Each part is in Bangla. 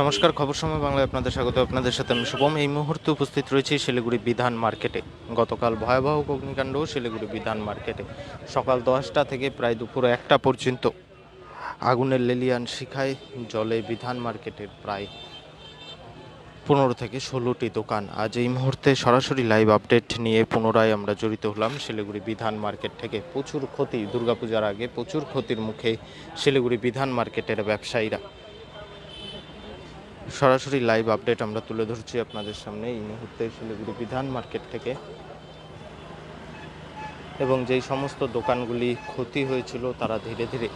নমস্কার, খবর সময় বাংলায় আপনাদের স্বাগত। আপনাদের সাথে আমি শুভম। এই মুহূর্তে উপস্থিত রয়েছি শিলিগুড়ি বিধান মার্কেটে। গতকাল ভয়াবহ অগ্নিকাণ্ড শিলিগুড়ি বিধান মার্কেটে। সকাল দশটা থেকে প্রায় দুপুর একটা পর্যন্ত আগুনের লেলিয়ান শিখায় জলে বিধান মার্কেটের প্রায় পনেরো থেকে ষোলোটি দোকান। আজ এই মুহূর্তে সরাসরি লাইভ আপডেট নিয়ে পুনরায় আমরা জড়িত হলাম শিলিগুড়ি বিধান মার্কেট থেকে। প্রচুর ক্ষতি, দুর্গাপূজার আগে প্রচুর ক্ষতির মুখে শিলিগুড়ি বিধান মার্কেটের ব্যবসায়ীরা। সরাসরি লাইভ আপডেট আমরা তুলে ধরছি আপনাদের সামনে এই মুহূর্তে শিলিগুড়ি বিধান মার্কেট থেকে। এবং যেই সমস্ত দোকানগুলি ক্ষতি হয়েছিল তারা ধীরে ধীরে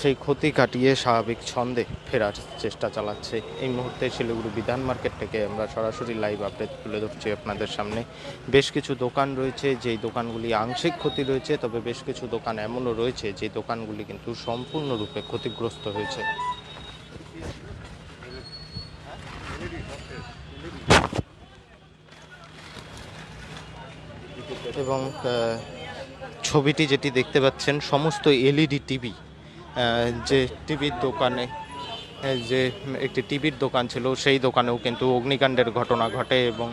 সেই ক্ষতি কাটিয়ে স্বাভাবিক ছন্দে ফেরার চেষ্টা চালাচ্ছে। এই মুহূর্তে শিলিগুড়ি বিধান মার্কেট থেকে আমরা সরাসরি লাইভ আপডেট তুলে ধরছি আপনাদের সামনে। বেশ কিছু দোকান রয়েছে, যেই দোকানগুলি আংশিক ক্ষতি রয়েছে, তবে বেশ কিছু দোকান এমনও রয়েছে যে দোকানগুলি কিন্তু সম্পূর্ণরূপে ক্ষতিগ্রস্ত হয়েছে। এবং ছবিটি যেটি দেখতে পাচ্ছেন সমস্ত এলইডি টিভি যে টিভির দোকানে যে একটি টিভির দোকান ছিল সেই দোকানেও কিন্তু অগ্নিকাণ্ডের ঘটনা ঘটে এবং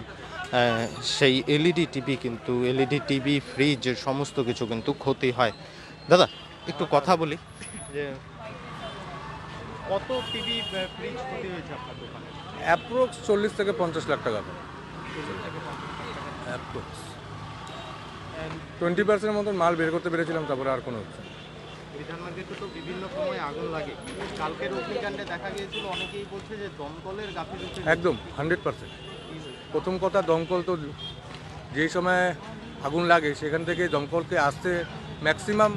সেই এলইডি টিভি কিন্তু এলইডি টিভি ফ্রিজ সমস্ত কিছু কিন্তু ক্ষতি হয়। দাদা একটু কথা বলি যে কত টিভি ফ্রিজ ক্ষতি হয়েছে আপনার দোকানে? অ্যাপ্রক্স চল্লিশ থেকে পঞ্চাশ লাখ টাকা। অ্যাপ্রক্স টোয়েন্টি পার্সেন্ট মতন মাল বের করতে পেরেছিলাম তারপরে আর কোনো হচ্ছে বিধান মার্কেটে তো বিভিন্ন সময় আগুন লাগে। কালকের অগ্নিকাণ্ডে দেখা গিয়েছিল অনেকেই বলছে যে দমকলের গাফিলতি একদম হান্ড্রেড পার্সেন্ট। প্রথম কথা দমকল তো যেই সময় আগুন লাগে সেখান থেকে দমকলকে আসতে ম্যাক্সিমাম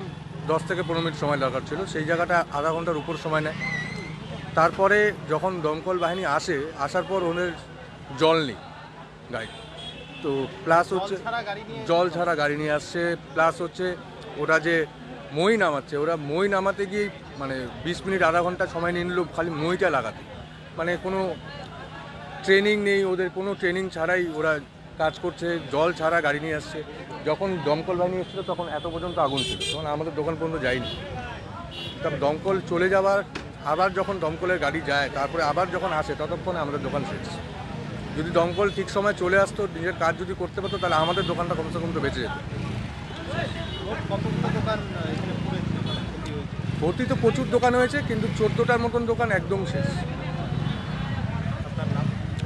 দশ থেকে পনেরো মিনিট সময় দরকার ছিল। সেই জায়গাটা আধা ঘণ্টার উপর সময় নেয়। তারপরে যখন দমকল বাহিনী আসে আসার পর ওদের জল নেই গাড়ি তো প্লাস হচ্ছে জল ছাড়া গাড়ি নিয়ে আসছে প্লাস হচ্ছে ওরা যে মই নামাচ্ছে, ওরা মই নামাতে গিয়ে মানে বিশ মিনিট, আধা ঘণ্টা সময় নিয়ে নিল খালি মইটা লাগাতে। মানে কোনো ট্রেনিং নেই, ওদের কোনো ট্রেনিং ছাড়াই ওরা কাজ করছে, জল ছাড়া গাড়ি নিয়ে আসছে। যখন দমকল বাহিনী এসেছিল তখন এত পর্যন্ত আগুন ছিল, তখন আমাদের দোকান পর্যন্ত যায়নি। তখন দমকল চলে যাওয়ার, আবার যখন দমকলের গাড়ি যায়, তারপরে আবার যখন আসে, ততক্ষণে আমাদের দোকান শেষ। যদি দমকল ঠিক সময় চলে আসতো, নিজের কাজ যদি করতে পারতো, তাহলে আমাদের দোকানটা কমসে কম তো বেঁচে যেত। ভর্তি তো প্রচুর দোকান হয়েছে, কিন্তু চোদ্দোটার মতন দোকান একদম শেষ।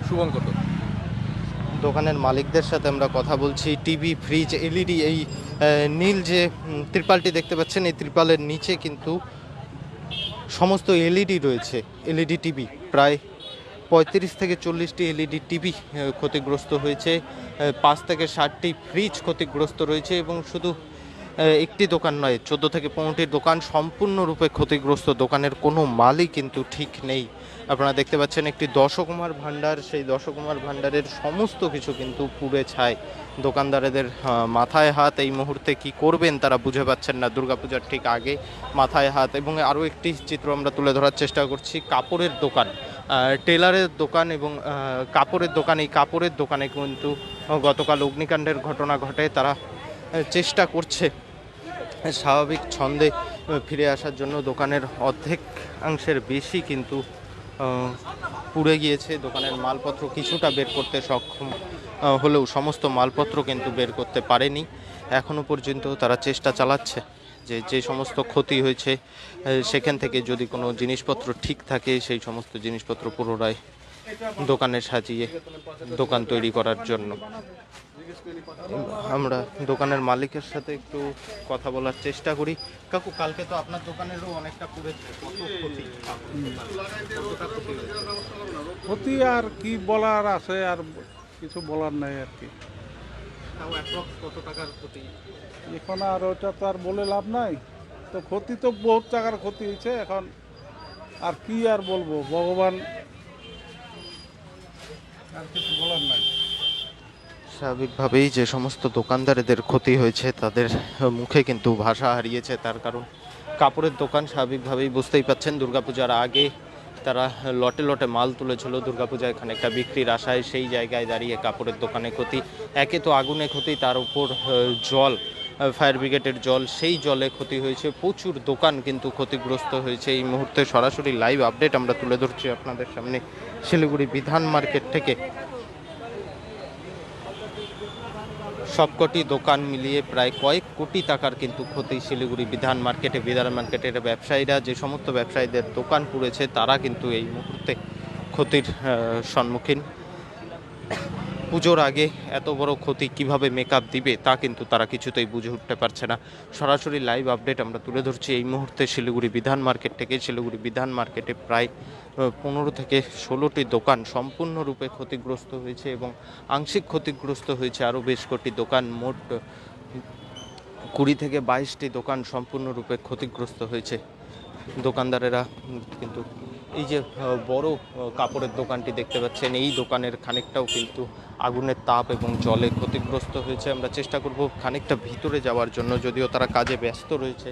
শুভঙ্কর দোকান দোকানের মালিকদের সাথে আমরা কথা বলছি। টিভি, ফ্রিজ, এলইডি, এই নীল যে ত্রিপালটি দেখতে পাচ্ছেন, এই ত্রিপালের নিচে কিন্তু সমস্ত এলইডি রয়েছে, এলইডি, টিভি, প্রায় পঁয়ত্রিশ থেকে চল্লিশটি এলইডি টিভি ক্ষতিগ্রস্ত হয়েছে। পাঁচ থেকে ষাটটি ফ্রিজ ক্ষতিগ্রস্ত রয়েছে এবং শুধু একটি দোকান নয়, চোদ্দ থেকে পনেরোটি দোকান সম্পূর্ণরূপে ক্ষতিগ্রস্ত। দোকানের কোনো মালই কিন্তু ঠিক নেই। আপনারা দেখতে পাচ্ছেন একটি দশকুমার ভাণ্ডার, সেই দশকুমার ভাণ্ডারের সমস্ত কিছু কিন্তু পুড়ে ছায়। দোকানদারেদের মাথায় হাত, এই মুহূর্তে কি করবেন তারা বুঝে পাচ্ছেন না। দুর্গাপূজার ঠিক আগে মাথায় হাত এবং আরও একটি চিত্র আমরা তুলে ধরার চেষ্টা করছি, কাপড়ের দোকান। টেলারের দোকান এবং কাপড়ের দোকান, এই কাপড়ের দোকানে কিন্তু গতকাল অগ্নিকাণ্ডের ঘটনা ঘটে। তারা চেষ্টা করছে স্বাভাবিক ছন্দে ফিরে আসার জন্য। দোকানের অর্ধেকাংশের বেশি কিন্তু পুড়ে গিয়েছে। দোকানের মালপত্র কিছুটা বের করতে সক্ষম হলেও সমস্ত মালপত্র কিন্তু বের করতে পারেনি। এখনও পর্যন্ত তারা চেষ্টা চালাচ্ছে। যে যে সমস্ত ক্ষতি হয়েছে সেখান থেকে যদি কোনো জিনিসপত্র ঠিক থাকে সেই সমস্ত জিনিসপত্র পুনরায় দোকানে সাজিয়ে দোকান তৈরি করার জন্য। আমরা দোকানের মালিকের সাথে একটু কথা বলার চেষ্টা করি। কাকু কালকে তো আপনার দোকানেরও অনেকটা পুড়েছে। ক্ষতি? আর কি বলার আছে আর কিছু বলার নাই আর কি। তাও কত টাকার ক্ষতি? এখন আর ওটা তো আর বলে লাভ নাই। তো ক্ষতি তো বহুত টাকার ক্ষতি হয়েছে, এখন আর কি আর বলব? ভগবান আর কিছু বলার নাই। স্বাভাবিকভাবেই যে সমস্ত দোকানদারেদের ক্ষতি হয়েছে, তাদের মুখে কিন্তু ভাষা হারিয়েছে, তার কারণ কাপড়ের দোকান স্বাভাবিকভাবেই বুঝতেই পাচ্ছেন। দুর্গাপূজার আগে তারা লটে লটে মাল তুলেছিল, দুর্গাপূজায় খানিকটা বিক্রির আশায় সেই জায়গায় দাঁড়িয়ে কাপড়ের দোকানে ক্ষতি। একে তো আগুনে ক্ষতি, তার উপর জল। ফায়ার ব্রিগেডের জল, সেই জলে ক্ষতি হয়েছে। প্রচুর দোকান কিন্তু ক্ষতিগ্রস্ত হয়েছে। এই মুহূর্তে সরাসরি লাইভ আপডেট আমরা তুলে ধরছি আপনাদের সামনে। শিলিগুড়ি বিধান মার্কেট থেকে। সবকটি দোকান মিলিয়ে প্রায় কয়েক কোটি টাকার কিন্তু ক্ষতি শিলিগুড়ি বিধান মার্কেটে। বিধান মার্কেটের ব্যবসায়ীরা, যে সমস্ত ব্যবসায়ীদের দোকান পুড়েছে, তারা কিন্তু এই মুহূর্তে ক্ষতির সম্মুখীন। পুজোর আগে এত বড় ক্ষতি কীভাবে মেকআপ দিবে তা কিন্তু তারা কিছুতেই বুঝে উঠতে পারছে না। সরাসরি লাইভ আপডেট আমরা তুলে ধরছি। এই মুহূর্তে শিলিগুড়ি বিধান মার্কেট থেকে, শিলিগুড়ি বিধান মার্কেটে প্রায় পনেরো থেকে ষোলোটি দোকান সম্পূর্ণরূপে ক্ষতিগ্রস্ত হয়েছে এবং আংশিক ক্ষতিগ্রস্ত হয়েছে আরও বেশ কটি দোকান। মোট কুড়ি থেকে বাইশটি দোকান সম্পূর্ণরূপে ক্ষতিগ্রস্ত হয়েছে। দোকানদারেরা কিন্তু এই যে বড় কাপড়ের দোকানটি দেখতে পাচ্ছেন। এই দোকানের খানিকটাও কিন্তু আগুনের তাপ এবং জলে ক্ষতিগ্রস্ত হয়েছে। আমরা চেষ্টা করব খানিকটা ভিতরে যাওয়ার জন্য, যদিও তারা কাজে ব্যস্ত রয়েছে।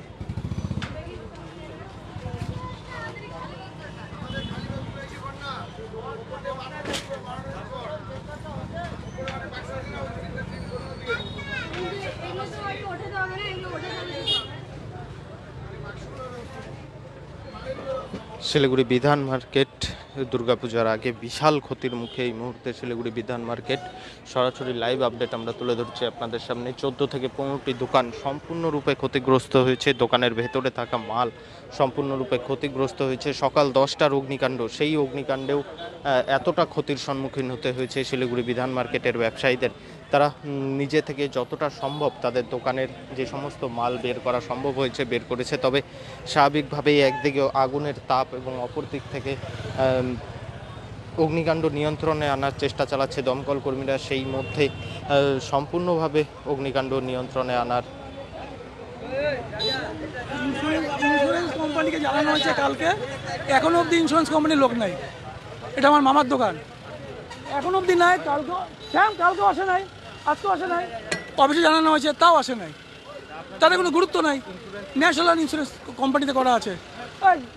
শিলিগুড়ি বিধান মার্কেট দুর্গাপূজার আগে বিশাল ক্ষতির মুখে এই মুহূর্তে শিলিগুড়ি বিধান মার্কেট। সরাসরি লাইভ আপডেট আমরা তুলে ধরছি আপনাদের সামনে। চোদ্দ থেকে পনেরোটি দোকান সম্পূর্ণরূপে ক্ষতিগ্রস্ত হয়েছে। দোকানের ভেতরে থাকা মাল সম্পূর্ণরূপে ক্ষতিগ্রস্ত হয়েছে। সকাল দশটার অগ্নিকাণ্ড, সেই অগ্নিকাণ্ডেও এতটা ক্ষতির সম্মুখীন হতে হয়েছে শিলিগুড়ি বিধান মার্কেটের ব্যবসায়ীদের। তারা নিজে থেকে যতটা সম্ভব তাদের দোকানের যে সমস্ত মাল বের করা সম্ভব হয়েছে বের করেছে। তবে স্বাভাবিকভাবেই একদিকে আগুনের তাপ এবং অপর দিক থেকে অগ্নিকাণ্ড নিয়ন্ত্রণে আনার চেষ্টা চালাচ্ছে দমকল কর্মীরা, সেই মধ্যে সম্পূর্ণভাবে অগ্নিকাণ্ড নিয়ন্ত্রণে আনার ইন্স্যুরেন্স কোম্পানিকে জানানো হয়েছে কালকে। এখনও অবধি ইন্স্যুরেন্স কোম্পানির লোক নাই। এটা আমার মামার দোকান। এখন অবধি নাই কালকে শ্যাম, কালকেও আসে নাই। আজকেও আসে নাই। অফিসে জানানো হয়েছে তাও আসে নাই। তাদের কোনো গুরুত্ব নাই। ন্যাশনাল ইন্স্যুরেন্স কোম্পানিতে করা আছে।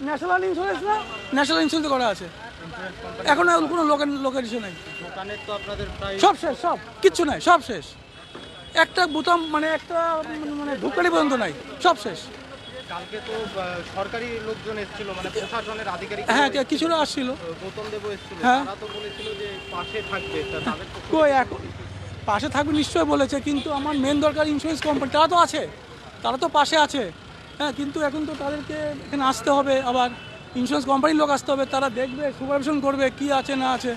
ন্যাশনাল ইন্স্যুরেন্স না? ন্যাশনাল ইন্স্যুরেন্স করা আছে। এখন আর কোনো লোকের লোকের ইস্যু নাই। সব শেষ সব। কিচ্ছু নাই সব শেষ। একটা বোতাম মানে একটা মানে ধূপকাঠি পর্যন্ত নাই। সব শেষ। কালকে তো সরকারি লোকজন এসেছিল মানে প্রশাসনের আধিকারিক হ্যাঁ কিছুটা আসছিল। গৌতম দেব এসেছিল। হ্যাঁ। তারা তো বলেছিল যে পাশে থাকবে তা তাদের পক্ষে কই এখন পাশে থাকবে নিশ্চয়ই বলেছে, কিন্তু আমার মেন দরকার ইন্স্যুরেন্স কোম্পানি তারা তো আছে, তারা তো পাশে আছে। হ্যাঁ কিন্তু এখন তো তাদেরকে এখানে আসতে হবে, আবার ইন্স্যুরেন্স কোম্পানির লোক আসতে হবে, তারা দেখবে সুপারভিশন করবে কি আছে না আছে,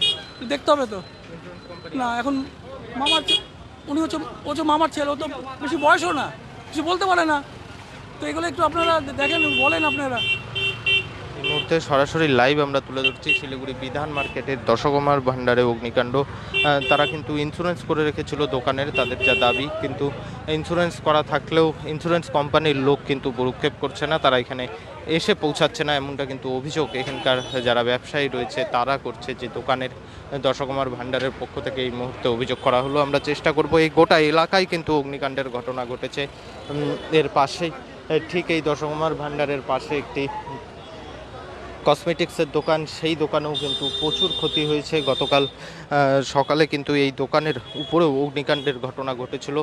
দেখতে হবে তো। না, এখন মামার উনি হচ্ছে, ও হচ্ছে মামার ছেলে, ও তো বেশি বয়সও না, কিছু বলতে পারে না। তো এগুলো একটু আপনারা দেখেন, বলেন আপনারা। মুহূর্তে সরাসরি লাইভ আমরা তুলে ধরছি শিলিগুড়ি বিধান মার্কেটের দশকুমার ভান্ডারে অগ্নিকাণ্ড। তারা কিন্তু ইন্স্যুরেন্স করে রেখেছিল দোকানের তাদের যা দাবি, কিন্তু ইন্স্যুরেন্স করা থাকলেও ইন্স্যুরেন্স কোম্পানির লোক কিন্তু ভ্রুক্ষেপ করছে না, তারা এখানে এসে পৌঁছাচ্ছে না এমনটা কিন্তু অভিযোগ। এখানকার যারা ব্যবসায়ী রয়েছে, তারা করছে যে দোকানের দশকুমার ভান্ডারের পক্ষ থেকে এই মুহূর্তে অভিযোগ করা হলো। আমরা চেষ্টা করব এই গোটা এলাকায় কিন্তু অগ্নিকাণ্ডের ঘটনা ঘটেছে। এর পাশেই ঠিক এই দশকুমার ভান্ডারের পাশে একটি কসমেটিক্সের দোকান, সেই দোকানেও কিন্তু প্রচুর ক্ষতি হয়েছে। গতকাল সকালে কিন্তু এই দোকানের উপরেও অগ্নিকাণ্ডের ঘটনা ঘটেছিল।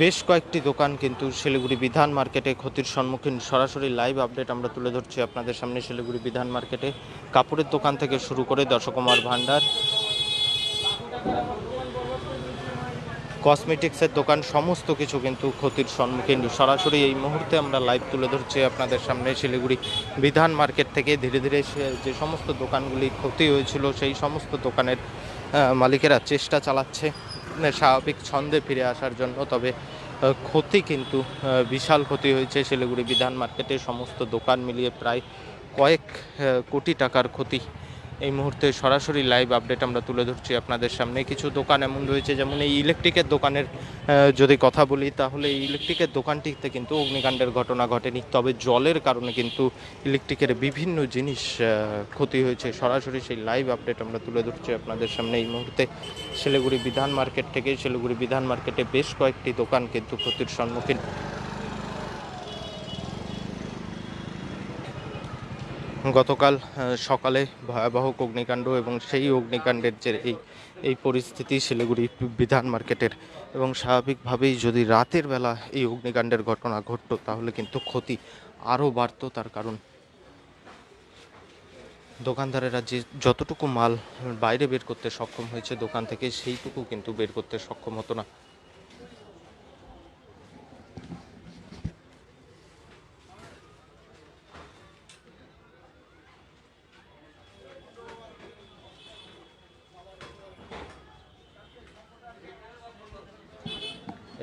বেশ কয়েকটি দোকান কিন্তু শিলিগুড়ি বিধান মার্কেটে ক্ষতির সম্মুখীন। সরাসরি লাইভ আপডেট আমরা তুলে ধরছি আপনাদের সামনে শিলিগুড়ি বিধান মার্কেটে। কাপড়ের দোকান থেকে শুরু করে দশকুমার ভান্ডার কসমেটিক্সের দোকান, সমস্ত কিছু কিন্তু ক্ষতির সম্মুখীন। সরাসরি এই মুহূর্তে আমরা লাইভ তুলে ধরছি আপনাদের সামনে শিলিগুড়ি বিধান মার্কেট থেকে। ধীরে ধীরে যে সমস্ত দোকানগুলি ক্ষতি হয়েছিল, সেই সমস্ত দোকানের মালিকেরা চেষ্টা চালাচ্ছে স্বাভাবিক ছন্দে ফিরে আসার জন্য। তবে ক্ষতি কিন্তু বিশাল ক্ষতি হয়েছে শিলিগুড়ি বিধান মার্কেটে। সমস্ত দোকান মিলিয়ে প্রায় কয়েক কোটি টাকার ক্ষতি এই মুহূর্তে সরাসরি লাইভ আপডেট আমরা তুলে ধরছি আপনাদের সামনে। কিছু দোকান এমন রয়েছে যেমন এই ইলেকট্রিকের দোকানের যদি কথা বলি, তাহলে এই ইলেকট্রিকের দোকানটিতে কিন্তু অগ্নিকাণ্ডের ঘটনা ঘটেনি। তবে জলের কারণে কিন্তু ইলেকট্রিকের বিভিন্ন জিনিস ক্ষতি হয়েছে। সরাসরি সেই লাইভ আপডেট আমরা তুলে ধরছি আপনাদের সামনে এই মুহূর্তে। শিলিগুড়ি বিধান মার্কেট থেকে শিলিগুড়ি বিধান মার্কেটে বেশ কয়েকটি দোকান কিন্তু ক্ষতির সম্মুখীন গতকাল সকালে ভয়াবহ অগ্নিকাণ্ড এবং সেই অগ্নিকাণ্ডের যে এই এই পরিস্থিতি শিলিগুড়ি বিধান মার্কেটের এবং স্বাভাবিকভাবেই যদি রাতের বেলা এই অগ্নিকাণ্ডের ঘটনা ঘটতো, তাহলে কিন্তু ক্ষতি আরও বাড়তো তার কারণ। দোকানদারেরা যে যতটুকু মাল বাইরে বের করতে সক্ষম হয়েছে দোকান থেকে সেইটুকু কিন্তু বের করতে সক্ষম হতো না।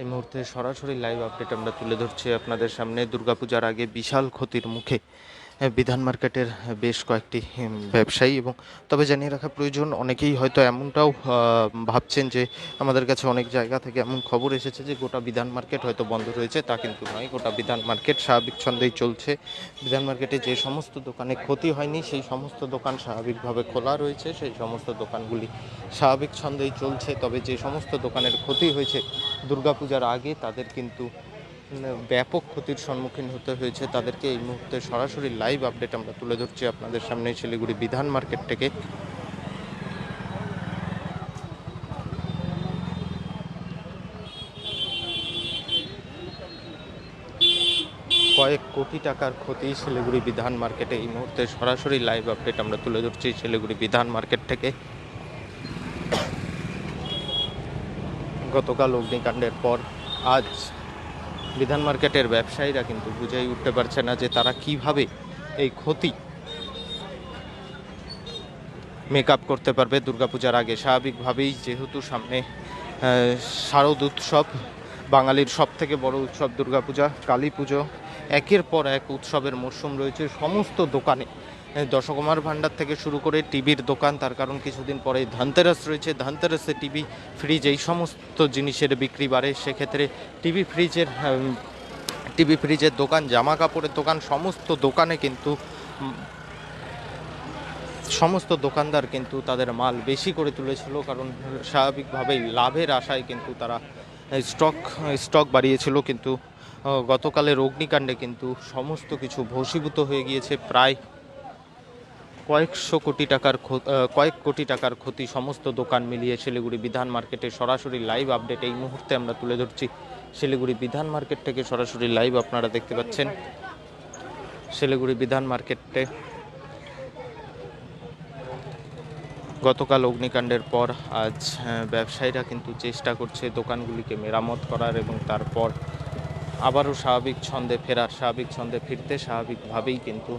এই মুহূর্তে সরাসরি লাইভ আপডেট আমরা তুলে ধরছি আপনাদের সামনে। দুর্গাপূজার আগে বিশাল ক্ষতির মুখে। বিধান মার্কেটের বেশ কয়েকটি ব্যবসায়ী এবং তবে জানিয়ে রাখা প্রয়োজন, অনেকেই হয়তো এমনটাও ভাবছেন যে আমাদের কাছে অনেক জায়গা থেকে এমন খবর এসেছে যে গোটা বিধান মার্কেট হয়তো বন্ধ রয়েছে, তা কিন্তু নয়। গোটা বিধান মার্কেট স্বাভাবিক ছন্দেই চলছে। বিধান মার্কেটে যে সমস্ত দোকানে ক্ষতি হয়নি, সেই সমস্ত দোকান স্বাভাবিকভাবে খোলা রয়েছে, সেই সমস্ত দোকানগুলি স্বাভাবিক ছন্দেই চলছে। তবে যে সমস্ত দোকানের ক্ষতি হয়েছে, দুর্গাপূজার আগে তাদের কিন্তু ব্যাপক ক্ষতির সম্মুখীন হতে হয়েছে। তাদেরকে এই মুহূর্তে সরাসরি লাইভ আপডেট আমরা তুলে ধরছি আপনাদের সামনে শিলিগুড়ি বিধান মার্কেট থেকে। কয়েক কোটি টাকার ক্ষতি শিলিগুড়ি বিধান মার্কেটে এই মুহূর্তে সরাসরি লাইভ আপডেট আমরা তুলে ধরছি শিলিগুড়ি বিধান মার্কেট থেকে। গতকাল অগ্নিকাণ্ডের পর আজ বিধান মার্কেটের ব্যবসায়ীরা কিন্তু বুঝেই উঠতে পারছে না যে তারা কীভাবে এই ক্ষতি মেকআপ করতে পারবে। দুর্গাপূজার আগে স্বাভাবিকভাবেই যেহেতু সামনে শারদ উৎসব, বাঙালির সব থেকে বড় উৎসব দুর্গাপূজা, কালী পুজো, একের পর এক উৎসবের মরশুম রয়েছে। সমস্ত দোকানে দশকুমার ভাণ্ডার থেকে শুরু করে টিভির দোকান, তার কারণ কিছুদিন পরে ধানতেরাস রয়েছে। ধানতেরাসে টিভি, ফ্রিজ এই সমস্ত জিনিসের বিক্রি বাড়ে। সেক্ষেত্রে টিভি, ফ্রিজের টিভি, ফ্রিজের দোকান জামা কাপড়ের দোকান, সমস্ত দোকানে কিন্তু সমস্ত দোকানদার কিন্তু তাদের মাল বেশি করে তুলেছিল। কারণ স্বাভাবিকভাবেই লাভের আশায় কিন্তু তারা স্টক স্টক বাড়িয়েছিল। কিন্তু গতকালের অগ্নিকাণ্ডে কিন্তু সমস্ত কিছু ভস্মীভূত হয়ে গিয়েছে। প্রায় কয়েকশো কোটি টাকার কয়েক কোটি টাকার ক্ষতি সমস্ত দোকান মিলিয়ে শিলিগুড়ি বিধান মার্কেটে সরাসরি লাইভ আপডেট এই মুহূর্তে আমরা তুলে ধরছি। শিলিগুড়ি বিধান মার্কেট থেকে সরাসরি লাইভ আপনারা দেখতে পাচ্ছেন। শিলিগুড়ি বিধান মার্কেটে গতকাল অগ্নিকাণ্ডের পর আজ ব্যবসায়ীরা কিন্তু চেষ্টা করছে দোকানগুলিকে মেরামত করার এবং তারপর আবারও স্বাভাবিক ছন্দে ফেরার, স্বাভাবিক ছন্দে ফিরতে স্বাভাবিকভাবেই কিন্তু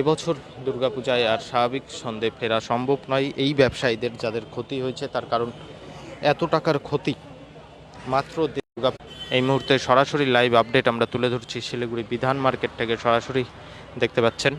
এবছর দুর্গাপূজায় আর স্বাভাবিক সন্ধে ফেরা সম্ভব নয়। এই ব্যবসায়ীদের যাদের ক্ষতি হয়েছে, তার কারণ এত টাকার ক্ষতি। মাত্র এই মুহূর্তে সরাসরি লাইভ আপডেট আমরা তুলে ধরছি শিলিগুড়ি বিধান মার্কেট থেকে। সরাসরি দেখতে পাচ্ছেন